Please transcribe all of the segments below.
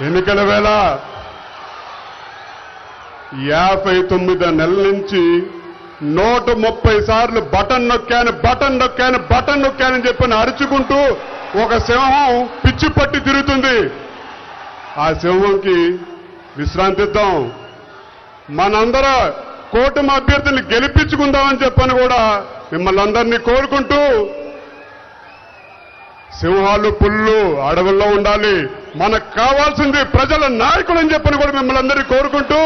ఎన్నికల వేళ యాభై తొమ్మిది నెలల నుంచి నూట ముప్పై సార్లు బటన్ నొక్కాను బటన్ నొక్కాను బటన్ నొక్కానని చెప్పని అరుచుకుంటూ ఒక సింహం పిచ్చి పట్టి తిరుగుతుంది. ఆ సింహంకి విశ్రాంతిద్దాం మనందరూ కూటమి అభ్యర్థుల్ని గెలిపించుకుందామని చెప్పని కూడా మిమ్మల్ని అందరినీ కోరుకుంటూ సింహాలు పుల్లు అడవుల్లో ఉండాలి. మనకు కావాల్సింది ప్రజల నాయకులు అని చెప్పని కూడా మిమ్మల్ని అందరినీ కోరుకుంటూ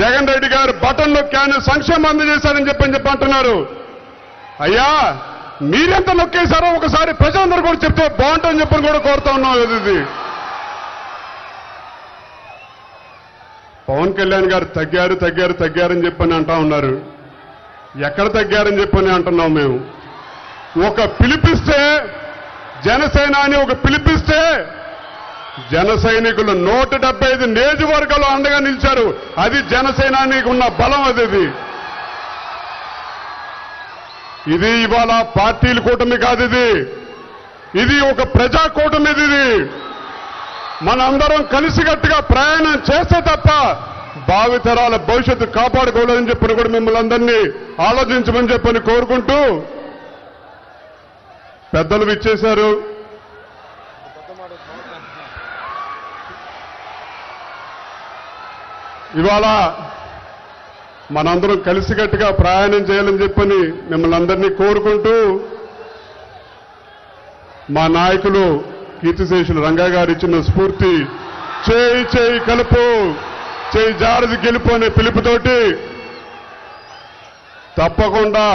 జగన్ రెడ్డి గారు బటన్ క్యాన్ సంక్షేమం అందజేశారని చెప్పని చెప్పి అంటున్నారు. అయ్యా మీరెంత నొక్కేశారో ఒకసారి ప్రజలందరూ కూడా చెప్తే బాగుంటుందని చెప్పని కూడా కోరుతా ఉన్నాం ఇది. పవన్ కళ్యాణ్ గారు తగ్గారు తగ్గారు తగ్గారని చెప్పని అంటా ఉన్నారు. ఎక్కడ తగ్గారని చెప్పని అంటున్నాం మేము. ఒక పిలిపిస్తే జనసేన అని ఒక పిలిపిస్తే జన సైనికులు నూట డెబ్బై ఐదు నియోజకవర్గాలు అండగా నిలిచారు. అది జనసేనానికి ఉన్న బలం అది ఇది. ఇది ఇవాళ పార్టీల కూటమి కాదు ఇది. ఇది ఒక ప్రజా కూటమి ఇది మనందరం కలిసికట్టుగా ప్రయాణం చేస్తే తప్ప భావితరాల భవిష్యత్తు కాపాడుకోవాలని చెప్పని కూడా మిమ్మల్ని అందరినీ ఆలోచించమని చెప్పని కోరుకుంటూ పెద్దలు విచ్చేశారు. ఇవాళ మనందరం కలిసికట్టుగా ప్రయాణం చేయాలని చెప్పని మిమ్మల్ని అందరినీ కోరుకుంటూ మా నాయకులు కీర్తిశేషులు రంగా గారు ఇచ్చిన స్ఫూర్తి. చేయి చేయి కలుపు చేయి జారది గెలుపు అనే పిలుపుతోటి తప్పకుండా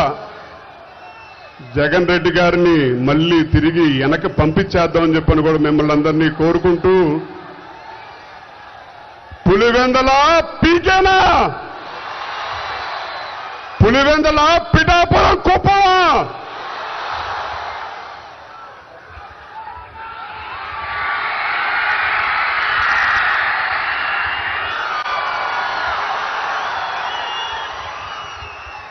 జగన్ రెడ్డి గారిని మళ్ళీ తిరిగి వెనక పంపించేద్దామని చెప్పని కూడా మిమ్మల్ని అందరినీ కోరుకుంటూ పులివెందల పీకేనా? పులివెందల పిఠాపురం!